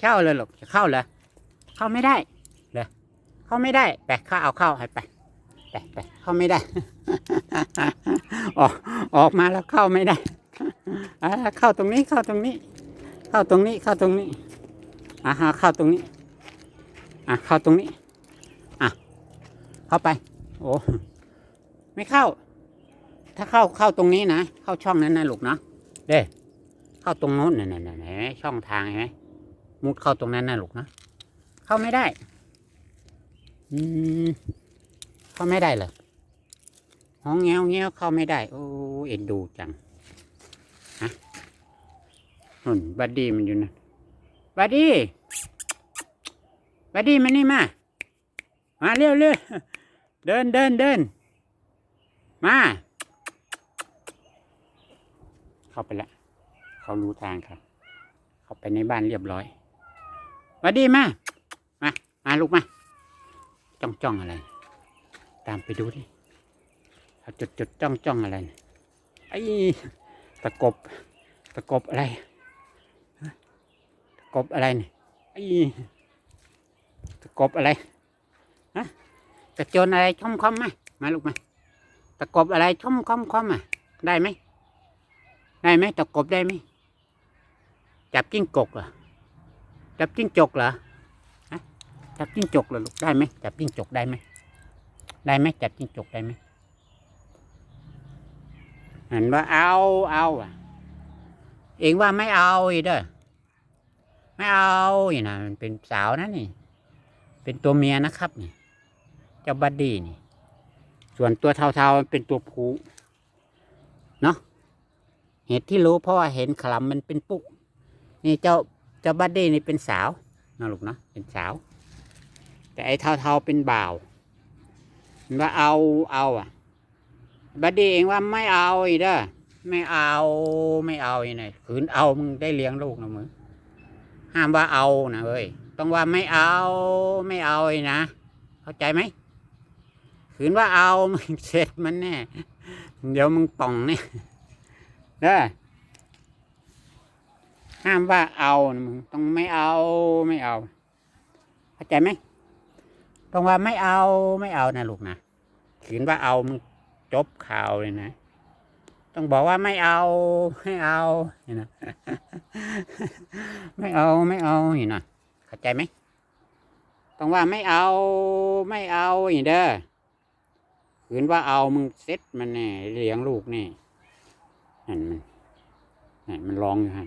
เข้าเลยหรอกจะเข้าเหรอเข้าไม่ได้เหรอเข้าไม่ได้ไปเข้าเอาเข้าให้ไปไปไปเข้าไม่ได้ ออกออกมาแล้วเข้าไม่ได้เข้าตรงนี้เข้าตรงนี้ เข้าตรงนี้เข้าตรงนี้อะเข้าตรงนี้อะเข้าตรงนี้อะเข้าไป โอ้ไม่เข้า ถ้าเข้าเข้าตรงนี้นะ เข้าช่องนั้นนะลูกเนาะเด้ เข้าตรงโน้นน่ะน่ะน่ะเนไหมช่องทางเห็นไหมมุดเข้าตรงนั้นนะลูกนะ เข้าไม่ได้ อืมเข้าไม่ได้เหรอห้องแง้วแง้วเข้าไม่ได้ โอ้เอ็นดูจังฮะนุ่นบัดดี้มันอยู่นะบัดดี้บัดดี้มานี่มา มาเร็วเร็วเดินเดินเดินมา เข้าไปแล้ว เขารู้ทางครับเขาไปในบ้านเรียบร้อยวัดดีมามามาลูกมาจ้องจ้องอะไร ตามไปดูดิเขาจุดจุดจ้องจ้องอะไรน่ะไอ้ตะกบตะกบอะไรตะกบอะไรเนี่ยไอ้ตะกบอะไรฮะตะโจนอะไรช่อมคอมมามาลูกมาตะกบอะไรช่อมคอมคอมอะได้ไหมได้ไหมตะกบได้ไหม จับจิ้งจกเหรอจับจิ้งจกเหรอฮะจับจิ้งจกเหรอลูกได้ไหมจับจิ้งจกได้ไหมได้ไหมจับจิ้งจกได้ไหมเห็นว่าเอาเอาอะเองว่าไม่เอาอีเด้อไม่เอาอีนะมันเป็นสาวนะนี่ เป็นตัวเมียนะครับนี่เจ้าบัดดี้นี่ ส่วนตัวเทาๆมันเป็นตัวผู้เนาะเหตุที่รู้เพราะว่าเห็นขลำมันเป็นปุก นี่เจ้าเจ้าบัดดี้นี่เป็นสาวนะลูกนะเป็นสาว แต่ไอ้เทาๆเป็นบ่าวเห็นว่าเอาเอาอะ บัดดี้เองว่าไม่เอาอีกเด้อไม่เอาไม่เอาอีกไหนขืนเอามึงได้เลี้ยงลูกนะมึงห้ามว่าเอานะเว้ยต้องว่าไม่เอาไม่เอาอีกนะ เข้าใจไหมขืนว่าเอามึงเสร็จมันแน่เดี๋ยวมึงป่องเนี่ยเด้อ ห้ามว่าเอามึงต้องไม่เอาไม่เอาเข้าใจไหมต้องว่าไม่เอาไม่เอานะลูกนะขืนว่าเอามึงจบข่าวเลยนะ ต้องบอกว่าไม่เอาไม่เอานี่นะไม่เอาไม่เอานี่นะเข้าใจไหมต้องว่าไม่เอาไม่เอาอีเด้อขืนว่าเอามึงเซ็ตมันแน่เลี้ยงลูกนี่นั่นมันนั่นมันร้องอยู่ฮะ